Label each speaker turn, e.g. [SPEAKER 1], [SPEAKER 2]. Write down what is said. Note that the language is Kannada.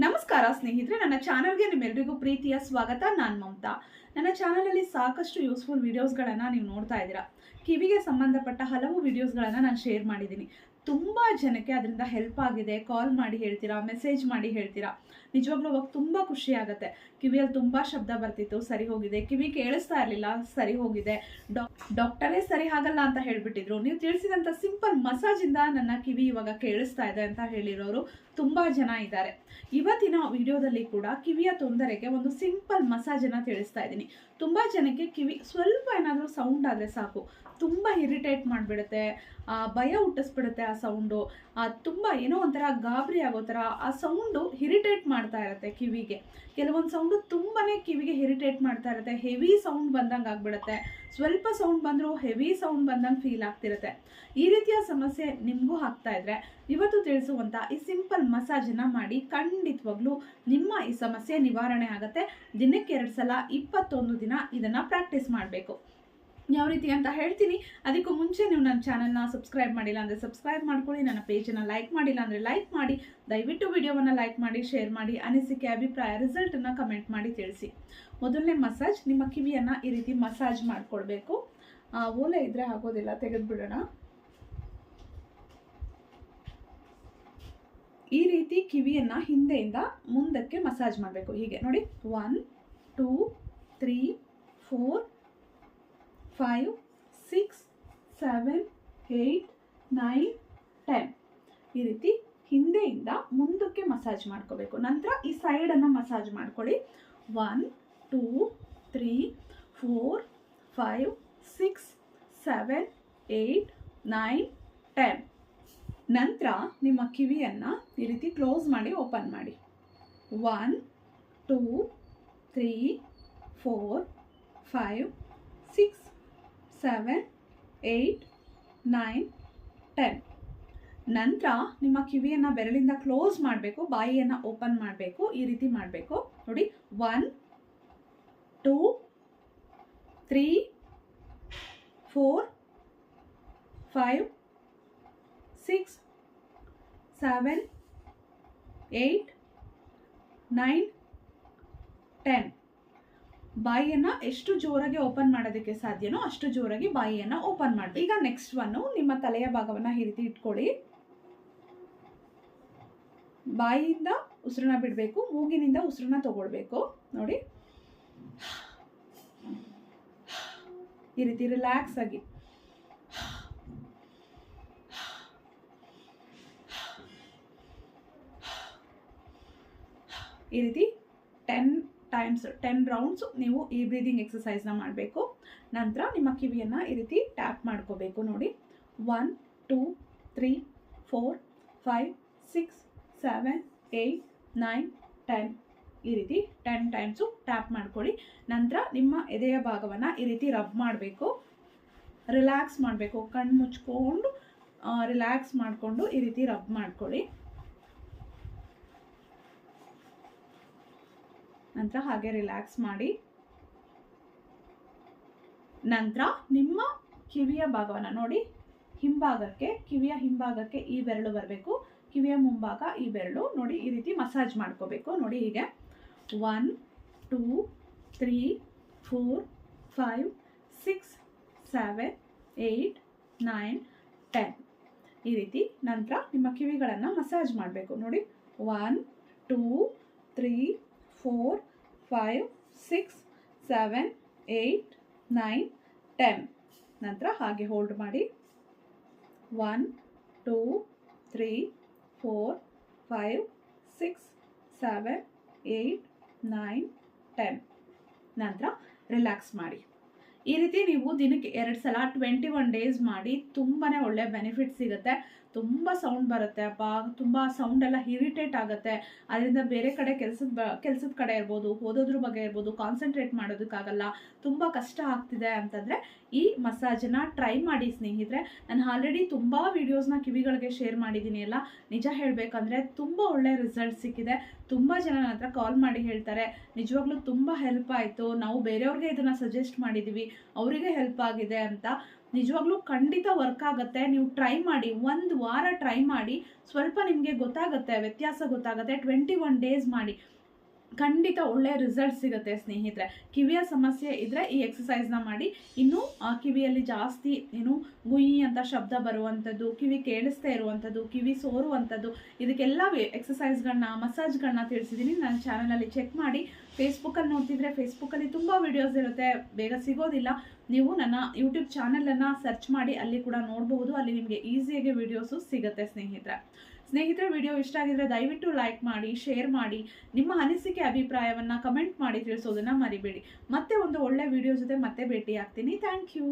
[SPEAKER 1] ನಮಸ್ಕಾರ ಸ್ನೇಹಿತರೆ, ನನ್ನ ಚಾನಲ್ಗೆ ನಿಮ್ಮೆಲ್ಲರಿಗೂ ಪ್ರೀತಿಯ ಸ್ವಾಗತ. ನಾನು ಮಮತಾ. ನನ್ನ ಚಾನಲಲ್ಲಿ ಸಾಕಷ್ಟು ಯೂಸ್ಫುಲ್ ವೀಡಿಯೋಸ್ಗಳನ್ನು ನೀವು ನೋಡ್ತಾ ಇದ್ದೀರಾ. ಕಿವಿಗೆ ಸಂಬಂಧಪಟ್ಟ ಹಲವು ವಿಡಿಯೋಸ್ಗಳನ್ನು ನಾನು ಶೇರ್ ಮಾಡಿದ್ದೀನಿ. ತುಂಬ ಜನಕ್ಕೆ ಅದರಿಂದ ಹೆಲ್ಪ್ ಆಗಿದೆ. ಕಾಲ್ ಮಾಡಿ ಹೇಳ್ತೀರಾ ಮೆಸೇಜ್ ಮಾಡಿ ಹೇಳ್ತೀರಾ? ನಿಜವಾಗ್ಲೂ ಅವಾಗ ತುಂಬ ಖುಷಿ ಆಗುತ್ತೆ. ಕಿವಿಯಲ್ಲಿ ತುಂಬ ಶಬ್ದ ಬರ್ತಿತ್ತು, ಸರಿ ಹೋಗಿದೆ. ಕಿವಿ ಕೇಳಿಸ್ತಾ ಇರಲಿಲ್ಲ, ಸರಿ ಹೋಗಿದೆ. ಡಾಕ್ಟರೇ ಸರಿ ಆಗಲ್ಲ ಅಂತ ಹೇಳಿಬಿಟ್ಟಿದ್ರು. ನೀವು ತಿಳಿಸಿದಂಥ ಸಿಂಪಲ್ ಮಸಾಜಿಂದ ನನ್ನ ಕಿವಿ ಇವಾಗ ಕೇಳಿಸ್ತಾ ಇದೆ ಅಂತ ಹೇಳಿರೋರು ತುಂಬ ಜನ ಇದ್ದಾರೆ. ಇವತ್ತಿನ ವಿಡಿಯೋದಲ್ಲಿ ಕೂಡ ಕಿವಿಯ ತೊಂದರೆಗೆ ಒಂದು ಸಿಂಪಲ್ ಮಸಾಜನ್ನು ತಿಳಿಸ್ತಾ ಇದ್ದೀನಿ. ತುಂಬ ಜನಕ್ಕೆ ಕಿವಿ ಸ್ವಲ್ಪ ಏನಾದರೂ ಸೌಂಡ್ ಆದರೆ ಸಾಕು. ತುಂಬ ಇರಿಟೇಟ್ ಮಾಡಿಬಿಡುತ್ತೆ ಭಯ ಹುಟ್ಟಿಸ್ಬಿಡುತ್ತೆ ಸೌಂಡು ತುಂಬ ಏನೋ ಒಂಥರ ಗಾಬರಿ ಆಗೋ ಥರ ಆ ಸೌಂಡು ಹಿರಿಟೇಟ್ ಮಾಡ್ತಾ ಇರುತ್ತೆ ಕಿವಿಗೆ. ಕೆಲವೊಂದು ಸೌಂಡು ತುಂಬಾ ಕಿವಿಗೆ ಹಿರಿಟೇಟ್ ಮಾಡ್ತಾ ಇರುತ್ತೆ. ಹೆವಿ ಸೌಂಡ್ ಬಂದಂಗೆ ಆಗ್ಬಿಡುತ್ತೆ. ಸ್ವಲ್ಪ ಸೌಂಡ್ ಬಂದರೂ ಹೆವಿ ಸೌಂಡ್ ಬಂದಂಗೆ ಫೀಲ್ ಆಗ್ತಿರುತ್ತೆ. ಈ ರೀತಿಯ ಸಮಸ್ಯೆ ನಿಮಗೂ ಆಗ್ತಾ ಇದ್ರೆ ಇವತ್ತು ತಿಳಿಸುವಂಥ ಈ ಸಿಂಪಲ್ ಮಸಾಜನ್ನು ಮಾಡಿ ಖಂಡಿತವಾಗ್ಲೂ ನಿಮ್ಮ ಈ ಸಮಸ್ಯೆ ನಿವಾರಣೆ ಆಗುತ್ತೆ. ದಿನಕ್ಕೆ ಎರಡು ಸಲ ಇಪ್ಪತ್ತೊಂದು ದಿನ ಇದನ್ನು ಪ್ರಾಕ್ಟೀಸ್ ಮಾಡಬೇಕು. ಯಾವ ರೀತಿ ಅಂತ ಹೇಳ್ತೀನಿ. ಅದಕ್ಕೂ ಮುಂಚೆ ನೀವು ನನ್ನ ಚಾನಲ್ನ ಸಬ್ಸ್ಕ್ರೈಬ್ ಮಾಡಿಲ್ಲ ಅಂದರೆ ಸಬ್ಸ್ಕ್ರೈಬ್ ಮಾಡ್ಕೊಳ್ಳಿ, ನನ್ನ ಪೇಜನ್ನು ಲೈಕ್ ಮಾಡಿಲ್ಲ ಅಂದರೆ ಲೈಕ್ ಮಾಡಿ, ದಯವಿಟ್ಟು ವೀಡಿಯೋವನ್ನು ಲೈಕ್ ಮಾಡಿ ಶೇರ್ ಮಾಡಿ, ಅನಿಸಿಕೆ, ಅಭಿಪ್ರಾಯ ರಿಸಲ್ಟನ್ನು ಕಮೆಂಟ್ ಮಾಡಿ ತಿಳಿಸಿ. ಮೊದಲನೇ ಮಸಾಜ್ ನಿಮ್ಮ ಕಿವಿಯನ್ನು ಈ ರೀತಿ ಮಸಾಜ್ ಮಾಡಿಕೊಡ್ಬೇಕು ಓಲೆ ಇದ್ದರೆ ಆಗೋದಿಲ್ಲ ತೆಗೆದುಬಿಡೋಣ. ಈ ರೀತಿ ಕಿವಿಯನ್ನು ಹಿಂದೆಯಿಂದ ಮುಂದಕ್ಕೆ ಮಸಾಜ್ ಮಾಡಬೇಕು. ಹೀಗೆ ನೋಡಿ. One two three four five six seven eight nine ten ಈ ರೀತಿ ಹಿಂದೆಯಿಂದ ಮುಂದಕ್ಕೆ ಮಸಾಜ್ ಮಾಡ್ಕೋಬೇಕು. ನಂತರ ಈ ಸೈಡನ್ನು ಮಸಾಜ್ ಮಾಡ್ಕೊಳ್ಳಿ. One two three four five six seven eight nine ten ನಂತರ ನಿಮ್ಮ ಕಿವಿಯನ್ನು ಈ ರೀತಿ ಕ್ಲೋಸ್ ಮಾಡಿ ಓಪನ್ ಮಾಡಿ. One two three four five six seven eight nine ten ನಂತರ ನಿಮ್ಮ ಕಿವಿಯನ್ನು ಬೆರಳಿಂದ ಕ್ಲೋಸ್ ಮಾಡಬೇಕು, ಬಾಯಿಯನ್ನು ಓಪನ್ ಮಾಡಬೇಕು, ಈ ರೀತಿ ಮಾಡಬೇಕು. ನೋಡಿ one two three four five six seven eight nine ten ಬಾಯಿಯನ್ನು ಎಷ್ಟು ಜೋರಾಗಿ ಓಪನ್ ಮಾಡೋದಕ್ಕೆ ಸಾಧ್ಯನೋ ಅಷ್ಟು ಜೋರಾಗಿ ಬಾಯಿಯನ್ನು ಓಪನ್ ಮಾಡಿ. ಈಗ ನೆಕ್ಸ್ಟ್ ಒನ್ನು ನಿಮ್ಮ ತಲೆಯ ಭಾಗವನ್ನು ಈ ರೀತಿ ಇಟ್ಕೊಳ್ಳಿ. ಬಾಯಿಯಿಂದ ಉಸಿರನ್ನ ಬಿಡಬೇಕು, ಮೂಗಿನಿಂದ ಉಸಿರನ್ನ ತಗೊಳ್ಬೇಕು. ನೋಡಿ. ಈ ರೀತಿ ರಿಲ್ಯಾಕ್ಸ್ ಆಗಿ. ಈ ರೀತಿ ಟೆನ್ ಟೈಮ್ಸ್ ಟೆನ್ ರೌಂಡ್ಸ್ ನೀವು ಈ ಬ್ರೀದಿಂಗ್ ಎಕ್ಸಸೈಸ್ನ ಮಾಡಬೇಕು. ನಂತರ ನಿಮ್ಮ ಕಿವಿಯನ್ನು ಈ ರೀತಿ ಟ್ಯಾಪ್ ಮಾಡ್ಕೋಬೇಕು ನೋಡಿ. One two three four five six seven eight nine ten ಈ ರೀತಿ ಟೆನ್ ಟೈಮ್ಸು ಟ್ಯಾಪ್ ಮಾಡ್ಕೊಳ್ಳಿ. ನಂತರ ನಿಮ್ಮ ಎದೆಯ ಭಾಗವನ್ನು ಈ ರೀತಿ ರಬ್ ಮಾಡಬೇಕು. ರಿಲ್ಯಾಕ್ಸ್ ಮಾಡಬೇಕು. ಕಣ್ಣು ಮುಚ್ಕೊಂಡು ರಿಲ್ಯಾಕ್ಸ್ ಮಾಡಿಕೊಂಡು ಈ ರೀತಿ ರಬ್ ಮಾಡ್ಕೊಳ್ಳಿ. ನಂತರ ಹಾಗೆ ರಿಲ್ಯಾಕ್ಸ್ ಮಾಡಿ. ನಂತರ ನಿಮ್ಮ ಕಿವಿಯ ಭಾಗವನ್ನು ನೋಡಿ. ಹಿಂಭಾಗಕ್ಕೆ, ಕಿವಿಯ ಹಿಂಭಾಗಕ್ಕೆ ಈ ಬೆರಳು ಬರಬೇಕು. ಕಿವಿಯ ಮುಂಭಾಗ ಈ ಬೆರಳು ನೋಡಿ ಈ ರೀತಿ ಮಸಾಜ್ ಮಾಡ್ಕೋಬೇಕು. ನೋಡಿ ಹೀಗೆ. One two three four five six seven eight nine ten ಈ ರೀತಿ ನಂತರ ನಿಮ್ಮ ಕಿವಿಗಳನ್ನು ಮಸಾಜ್ ಮಾಡಬೇಕು. ನೋಡಿ. One two three four five six seven eight nine ten ನಂತರ ಹಾಗೆ ಹೋಲ್ಡ್ ಮಾಡಿ. One two three four five six seven eight nine ten ನಂತರ ರಿಲ್ಯಾಕ್ಸ್ ಮಾಡಿ. ಈ ರೀತಿ ನೀವು ದಿನಕ್ಕೆ ಎರಡು ಸಲ ಟ್ವೆಂಟಿ ಒನ್ ಡೇಸ್ ಮಾಡಿ ತುಂಬಾ ಒಳ್ಳೆ ಬೆನಿಫಿಟ್ ಸಿಗುತ್ತೆ. ತುಂಬ ಸೌಂಡ್ ಬರುತ್ತೆ ಅಪ್ಪ ತುಂಬ ಸೌಂಡ್ ಎಲ್ಲ ಇರಿಟೇಟ್ ಆಗುತ್ತೆ. ಅದರಿಂದ ಬೇರೆ ಕಡೆ ಕೆಲಸದ ಬ, ಕೆಲಸದ ಕಡೆ ಇರ್ಬೋದು, ಓದೋದ್ರ ಬಗ್ಗೆ ಇರ್ಬೋದು ಕಾನ್ಸಂಟ್ರೇಟ್ ಮಾಡೋದಕ್ಕಾಗಲ್ಲ, ತುಂಬ ಕಷ್ಟ ಆಗ್ತಿದೆ ಅಂತಂದರೆ ಈ ಮಸಾಜನ್ನ ಟ್ರೈ ಮಾಡಿ ಸ್ನೇಹಿತರೆ. ನಾನು ಆಲ್ರೆಡಿ ತುಂಬ ವೀಡಿಯೋಸ್ನ ಕಿವಿಗಳಿಗೆ ಶೇರ್ ಮಾಡಿದ್ದೀನಿ ಎಲ್ಲ ನಿಜ ಹೇಳಬೇಕಂದ್ರೆ ತುಂಬ ಒಳ್ಳೆ ರಿಸಲ್ಟ್ ಸಿಕ್ಕಿದೆ. ತುಂಬ ಜನ ನನ್ನ ಕಾಲ್ ಮಾಡಿ ಹೇಳ್ತಾರೆ. ನಿಜವಾಗ್ಲೂ ತುಂಬ ಹೆಲ್ಪ್ ಆಯಿತು. ನಾವು ಬೇರೆಯವ್ರಿಗೆ ಇದನ್ನು ಸಜೆಸ್ಟ್ ಮಾಡಿದ್ದೀವಿ ಅವರಿಗೆ ಹೆಲ್ಪ್ ಆಗಿದೆ ಅಂತ. ನಿಜವಾಗ್ಲೂ ಖಂಡಿತ ವರ್ಕ್ ಆಗುತ್ತೆ. ನೀವು ಟ್ರೈ ಮಾಡಿ, ಒಂದು ವಾರ ಟ್ರೈ ಮಾಡಿ, ಸ್ವಲ್ಪ ನಿಮಗೆ ಗೊತ್ತಾಗುತ್ತೆ, ವ್ಯತ್ಯಾಸ ಗೊತ್ತಾಗುತ್ತೆ. ಟ್ವೆಂಟಿ ಒನ್ ಡೇಸ್ ಮಾಡಿ. ಖಂಡಿತ ಒಳ್ಳೆಯ ರಿಸಲ್ಟ್ ಸಿಗುತ್ತೆ ಸ್ನೇಹಿತರೆ. ಕಿವಿಯ ಸಮಸ್ಯೆ ಇದ್ದರೆ ಈ ಎಕ್ಸಸೈಸ್ನ ಮಾಡಿ. ಇನ್ನೂ ಕಿವಿಯಲ್ಲಿ ಜಾಸ್ತಿ ಏನು ಗುಯಿ ಅಂತ ಶಬ್ದ ಬರುವಂಥದ್ದು, ಕಿವಿ ಕೇಳಿಸ್ತಾ ಇರುವಂಥದ್ದು, ಕಿವಿ ಸೋರುವಂಥದ್ದು, ಇದಕ್ಕೆಲ್ಲ ಎಕ್ಸಸೈಸ್ಗಳನ್ನ ಮಸಾಜ್ಗಳನ್ನ ತಿಳಿಸಿದ್ದೀನಿ. ನನ್ನ ಚಾನಲಲ್ಲಿ ಚೆಕ್ ಮಾಡಿ. ಫೇಸ್ಬುಕ್ಕಲ್ಲಿ ನೋಡ್ತಿದ್ರೆ ಫೇಸ್ಬುಕ್ಕಲ್ಲಿ ತುಂಬ ವಿಡಿಯೋಸ್ ಇರುತ್ತೆ. ಬೇಗ ಸಿಗೋದಿಲ್ಲ. ನೀವು ನನ್ನ ಯೂಟ್ಯೂಬ್ ಚಾನಲನ್ನು ಸರ್ಚ್ ಮಾಡಿ, ಅಲ್ಲಿ ಕೂಡ ನೋಡಬಹುದು ಅಲ್ಲಿ ನಿಮಗೆ ಈಸಿಯಾಗಿ ವಿಡಿಯೋಸು ಸಿಗುತ್ತೆ ಸ್ನೇಹಿತರೆ. ಸ್ನೇಹಿತರೆ ವಿಡಿಯೋ ಇಷ್ಟ ಆಗಿದ್ರೆ ದಯವಿಟ್ಟು ಲೈಕ್ ಮಾಡಿ ಶೇರ್ ಮಾಡಿ, ನಿಮ್ಮ ಅನಿಸಿಕೆ, ಅಭಿಪ್ರಾಯವನ್ನು ಕಮೆಂಟ್ ಮಾಡಿ ತಿಳಿಸೋದನ್ನು ಮರಿಬೇಡಿ. ಮತ್ತೆ ಒಂದು ಒಳ್ಳೆ ವಿಡಿಯೋ ಜೊತೆ ಮತ್ತೆ ಭೇಟಿ ಆಗ್ತೀನಿ ಥ್ಯಾಂಕ್ ಯು